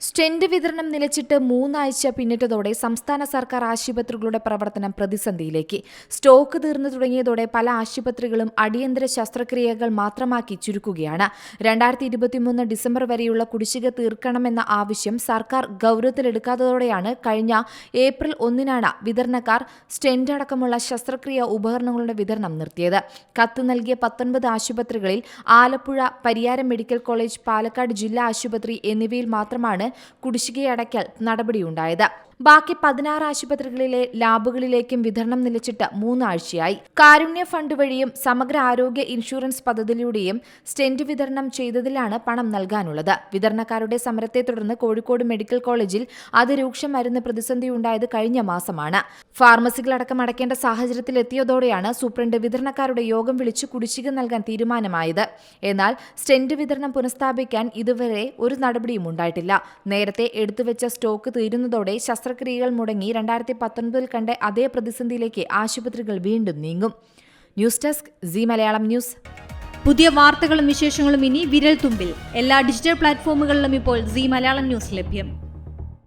Stent വിതരണം നിലച്ചിട്ട് മൂന്നാഴ്ച പിന്നിട്ടതോടെ സംസ്ഥാന സർക്കാർ ആശുപത്രികളുടെ പ്രവർത്തനം പ്രതിസന്ധിയിലേക്ക്. സ്റ്റോക്ക് തീർന്നു തുടങ്ങിയതോടെ പല ആശുപത്രികളും അടിയന്തര ശസ്ത്രക്രിയകൾ മാത്രമാക്കി ചുരുക്കുകയാണ്. രണ്ടായിരത്തി ഇരുപത്തിമൂന്ന് ഡിസംബർ വരെയുള്ള കുടിശ്ശിക തീർക്കണമെന്ന ആവശ്യം സർക്കാർ ഗൌരവത്തിലെടുക്കാത്തതോടെയാണ് കഴിഞ്ഞ ഏപ്രിൽ ഒന്നിനാണ് വിതരണക്കാർ സ്റ്റെന്റ് അടക്കമുള്ള ശസ്ത്രക്രിയ ഉപകരണങ്ങളുടെ വിതരണം നിർത്തിയത്. കത്ത് നൽകിയ പത്തൊൻപത് ആശുപത്രികളിൽ ആലപ്പുഴ പരിയാരം മെഡിക്കൽ കോളേജ് പാലക്കാട് ജില്ലാ ആശുപത്രി എന്നിവയിൽ മാത്രമാണ് കുടിശ്ശികയടയ്ക്കൽ നടപടിയുണ്ടായത് ബാക്കി പതിനാറ് ആശുപത്രികളിലെ ലാബുകളിലേക്കും വിതരണം നിലച്ചിട്ട് മൂന്നാഴ്ചയായി. കാരുണ്യ ഫണ്ട് വഴിയും സമഗ്ര ആരോഗ്യ ഇൻഷുറൻസ് പദ്ധതിയിലൂടെയും സ്റ്റെന്റ് വിതരണം ചെയ്തതിലാണ് പണം നൽകാനുള്ളത്. വിതരണക്കാരുടെ സമരത്തെ തുടർന്ന് കോഴിക്കോട് മെഡിക്കൽ കോളേജിൽ അതിരൂക്ഷ മരുന്ന് പ്രതിസന്ധിയുണ്ടായത് കഴിഞ്ഞ മാസമാണ്. ഫാർമസികളടക്കം അടയ്ക്കേണ്ട സാഹചര്യത്തിലെത്തിയതോടെയാണ് സൂപ്രണ്ട് വിതരണക്കാരുടെ യോഗം വിളിച്ച് കുടിശ്ശിക നൽകാൻ തീരുമാനമായത്. എന്നാൽ സ്റ്റെന്റ് വിതരണം പുനഃസ്ഥാപിക്കാൻ ഇതുവരെ ഒരു നടപടിയും ഉണ്ടായിട്ടില്ല. നേരത്തെ എടുത്തുവെച്ച സ്റ്റോക്ക് തീരുന്നതോടെ ശസ്ത്രക്രിയകൾ മുടങ്ങി രണ്ടായിരത്തി പത്തൊൻപതിൽ കണ്ട അതേ പ്രതിസന്ധിയിലേക്ക് ആശുപത്രികൾ വീണ്ടും നീങ്ങും. News desk C Malayalam news. പുതിയ വാർത്തകളും വിശേഷങ്ങളും ഇനി വിരൽ തുമ്പിൽ എല്ലാ ഡിജിറ്റൽ പ്ലാറ്റ്ഫോമുകളിലും ഇപ്പോൾ സി മലയാളം ന്യൂസ് ലഭ്യം.